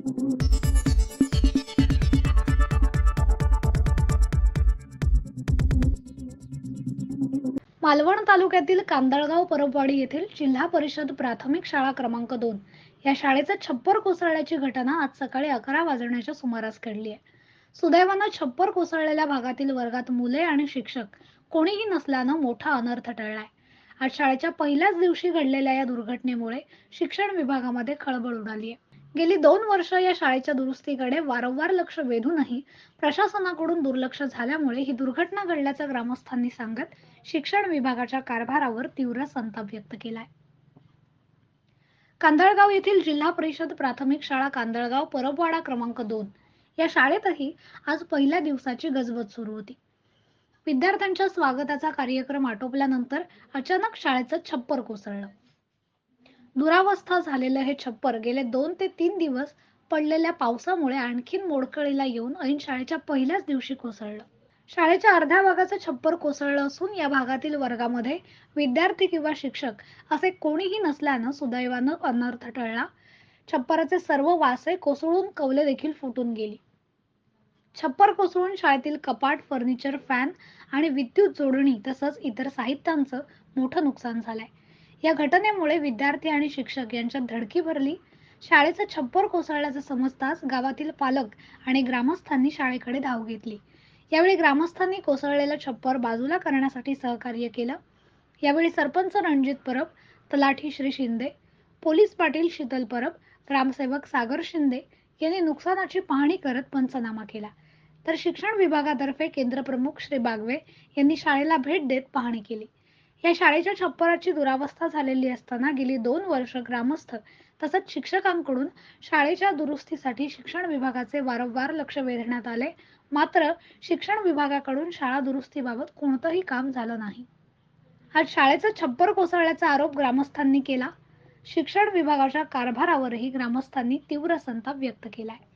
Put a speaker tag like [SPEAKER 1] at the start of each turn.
[SPEAKER 1] मालवण तालुक्यातील कांदळगाव परबवाडी येथील जिल्हा परिषद प्राथमिक शाळा क्रमांक दोन. या शाळेचा छप्पर कोसळल्याची घटना आज सकाळी अकरा वाजण्याच्या सुमारास घडली आहे. सुदैवानं छप्पर कोसळलेल्या भागातील वर्गात मुले आणि शिक्षक कोणीही नसल्यानं मोठा अनर्थ टळलाय. आज शाळेच्या पहिल्याच दिवशी घडलेल्या या दुर्घटनेमुळे शिक्षण विभागामध्ये खळबळ उडाली आहे. गेली दोन वर्ष या शाळेच्या दुरुस्तीकडे वारंवार लक्ष वेधूनही प्रशासनाकडून दुर्लक्ष झाल्यामुळे ही दुर्घटना घडल्याचं ग्रामस्थांनी सांगत शिक्षण विभागाच्या कारभारावर तीव्र संताप व्यक्त केलाय. कांदळगाव येथील जिल्हा परिषद प्राथमिक शाळा कांदळगाव परबवाडा क्रमांक दोन. या शाळेतही आज पहिल्या दिवसाची गजबज सुरू होती. विद्यार्थ्यांच्या स्वागताचा कार्यक्रम आटोपल्यानंतर अचानक शाळेचं छप्पर कोसळलं. दुरावस्था झालेलं हे छप्पर गेले दोन ते तीन दिवस पडलेल्या पावसामुळे आणखीन मोडकळीला येऊन ऐन शाळेच्या पहिल्याच दिवशी कोसळलं. शाळेच्या अर्ध्या भागाचं छप्पर कोसळलं असून या भागातील वर्गामध्ये विद्यार्थी किंवा शिक्षक असे कोणीही नसल्यानं सुदैवानं अनर्थ टळला. छप्पराचे सर्व वासे कोसळून कवले देखील फुटून गेली. छप्पर कोसळून शाळेतील कपाट फर्निचर फॅन आणि विद्युत जोडणी तसंच इतर साहित्यांचं मोठं नुकसान झालंय. या घटनेमुळे विद्यार्थी आणि शिक्षक यांच्यात धडकी भरली. शाळेचं छप्पर कोसळल्याचं समजताच गावातील पालक आणि ग्रामस्थांनी शाळेकडे धाव घेतली. यावेळी ग्रामस्थांनी कोसळलेलं छप्पर बाजूला करण्यासाठी सहकार्य केलं. यावेळी सरपंच रणजित परब तलाठी श्री शिंदे पोलीस पाटील शीतल परब ग्रामसेवक सागर शिंदे यांनी नुकसानाची पाहणी करत पंचनामा केला. तर शिक्षण विभागातर्फे केंद्र प्रमुख श्री बागवे यांनी शाळेला भेट देत पाहणी केली. या शाळेच्या छप्पराची दुरावस्था झालेली असताना गेली दोन वर्ष ग्रामस्थ तसंच शिक्षकांकडून शाळेच्या दुरुस्तीसाठी शिक्षण विभागाचे वारंवार लक्ष वेधण्यात आले. मात्र शिक्षण विभागाकडून शाळा दुरुस्तीबाबत कोणतंही काम झालं नाही. आज शाळेचं छप्पर कोसळल्याचा आरोप ग्रामस्थांनी केला. शिक्षण विभागाच्या कारभारावरही ग्रामस्थांनी तीव्र संताप व्यक्त केलाय.